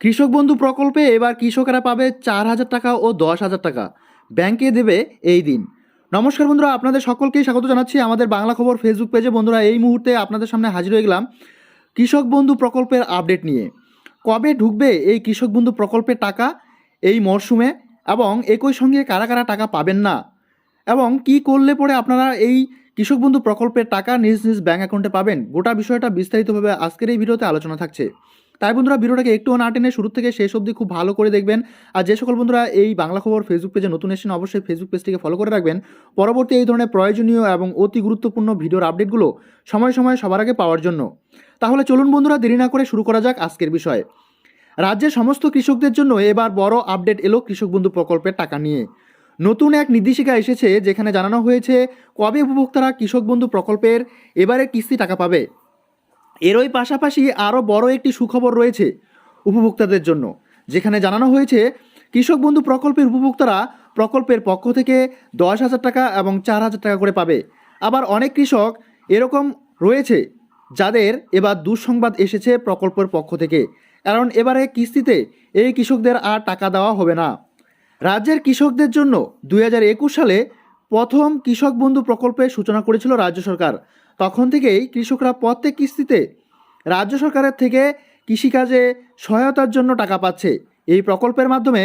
কৃষক বন্ধু প্রকল্পে এবার কৃষকেরা পাবে চার হাজার টাকা ও দশ হাজার টাকা। ব্যাংকে দেবে এই দিন। নমস্কার বন্ধুরা, আপনাদের সকলকেই স্বাগত জানাচ্ছি আমাদের বাংলা খবর ফেসবুক পেজে বন্ধুরা, এই মুহূর্তে আপনাদের সামনে হাজির হয়ে গেলাম কৃষক বন্ধু প্রকল্পের আপডেট নিয়ে। কবে ঢুকবে এই কৃষক বন্ধু প্রকল্পের টাকা এই মরশুমে? এবং একই সঙ্গে কারা কারা টাকা পাবেন না? এবং কি করলে পরে আপনারা এই কৃষক বন্ধু প্রকল্পের টাকা নিজ নিজ ব্যাঙ্ক অ্যাকাউন্টে পাবেন? গোটা বিষয়টা বিস্তারিতভাবে আজকের এই ভিডিওতে আলোচনা থাকছে। তাই বন্ধুরা ভিডিওটাকে একটু না টেনে শুরু থেকে শেষ অবধি খুব ভালো করে দেখবেন। আর যে সকল বন্ধুরা এই বাংলা খবর ফেসবুক পেজে নতুন এসেছেন, অবশ্যই ফেসবুক পেজটিকে ফলো করে রাখবেন। পরবর্তী এই ধরনের প্রয়োজনীয় এবং অতি গুরুত্বপূর্ণ ভিডিওর আপডেটগুলো সময় সময় সবার আগে পাওয়ার জন্য। তাহলে চলুন বন্ধুরা, দেরি না করে শুরু করা যাক আজকের বিষয়। রাজ্যের সমস্ত কৃষকদের জন্য এবার বড় আপডেট এলো কৃষক বন্ধু প্রকল্পের টাকা নিয়ে। নতুন এক নির্দেশিকা এসেছে, যেখানে জানানো হয়েছে, কবে উপভোক্তারা কৃষক বন্ধু প্রকল্পের এবারে কিস্তি টাকা পাবে? এরই পাশাপাশি আরও বড় একটি সুখবর রয়েছে উপভোক্তাদের জন্য। যেখানে জানানো হয়েছে, কৃষক বন্ধু প্রকল্পের উপভোক্তারা প্রকল্পের পক্ষ থেকে দশ হাজার টাকা এবং চার হাজার টাকা করে পাবে। আবার অনেক কৃষক এরকম রয়েছে, যাদের এবার দুঃসংবাদ এসেছে প্রকল্পের পক্ষ থেকে। কারণ এবারে কিস্তিতে এই কৃষকদের আর টাকা দেওয়া হবে না। রাজ্যের কৃষকদের জন্য দু হাজার একুশ সালে প্রথম কৃষক বন্ধু প্রকল্পের সূচনা করেছিল রাজ্য সরকার। তখন থেকেই কৃষকরা প্রত্যেক কিস্তিতে রাজ্য সরকারের থেকে কৃষিকাজে সহায়তার জন্য টাকা পাচ্ছে। এই প্রকল্পের মাধ্যমে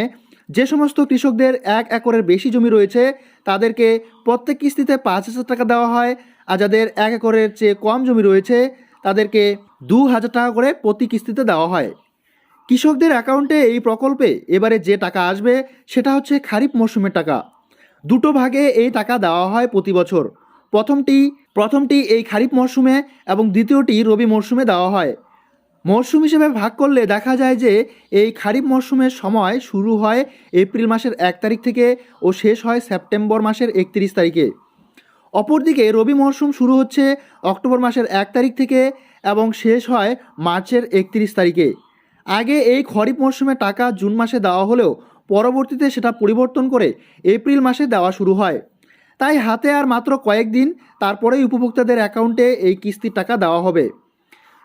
যে সমস্ত কৃষকদের এক একরের বেশি জমি রয়েছে, তাদেরকে প্রত্যেক কিস্তিতে পাঁচ হাজার টাকা দেওয়া হয় আর যাদের এক একরের চেয়ে কম জমি রয়েছে, তাদেরকে দু হাজার টাকা করে প্রতি কিস্তিতে দেওয়া হয়। কৃষকদের অ্যাকাউন্টে এই প্রকল্পে এবারে যে টাকা আসবে, সেটা হচ্ছে খারিফ মরশুমের টাকা। দুটো ভাগে এই টাকা দেওয়া হয় প্রতি বছর। প্রথমটি প্রথমটি এই খারিফ মরশুমে এবং দ্বিতীয়টি রবি মরশুমে দেওয়া হয়। মরশুম হিসেবে ভাগ করলে দেখা যায় যে এই খারিফ মরশুমের সময় শুরু হয় এপ্রিল মাসের এক তারিখ থেকে ও শেষ হয় সেপ্টেম্বর মাসের একত্রিশ তারিখে। অপরদিকে রবি মরশুম শুরু হচ্ছে অক্টোবর মাসের এক তারিখ থেকে এবং শেষ হয় মার্চের একত্রিশ তারিখে। আগে এই খরিফ মরশুমে টাকা জুন মাসে দেওয়া হলেও পরবর্তীতে সেটা পরিবর্তন করে এপ্রিল মাসে দেওয়া শুরু হয়। তাই হাতে আর মাত্র কয়েকদিন তারপরেই উপভোক্তাদের অ্যাকাউন্টে এই কিস্তির টাকা দেওয়া হবে।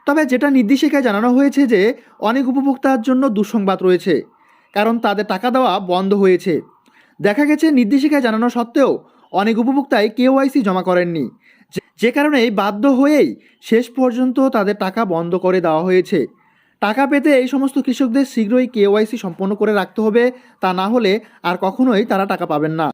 তবে যেটা নির্দেশিকায় জানানো হয়েছে যে, অনেক উপভোক্তার জন্য দুঃসংবাদ রয়েছে, কারণ তাদের টাকা দেওয়া বন্ধ হয়েছে। দেখা গেছে, নির্দেশিকায় জানানো সত্ত্বেও অনেক উপভোক্তাই কেওয়াইসি জমা করেননি, যে- যে কারণে বাধ্য হয়েই শেষ পর্যন্ত তাদের টাকা বন্ধ করে দেওয়া হয়েছে। টাকা পেতে এই সমস্ত কৃষকদের শীঘ্রই কেওয়াইসি সম্পন্ন করে রাখতে হবে, তা না হলে আর কখনোই তারা টাকা পাবেন না।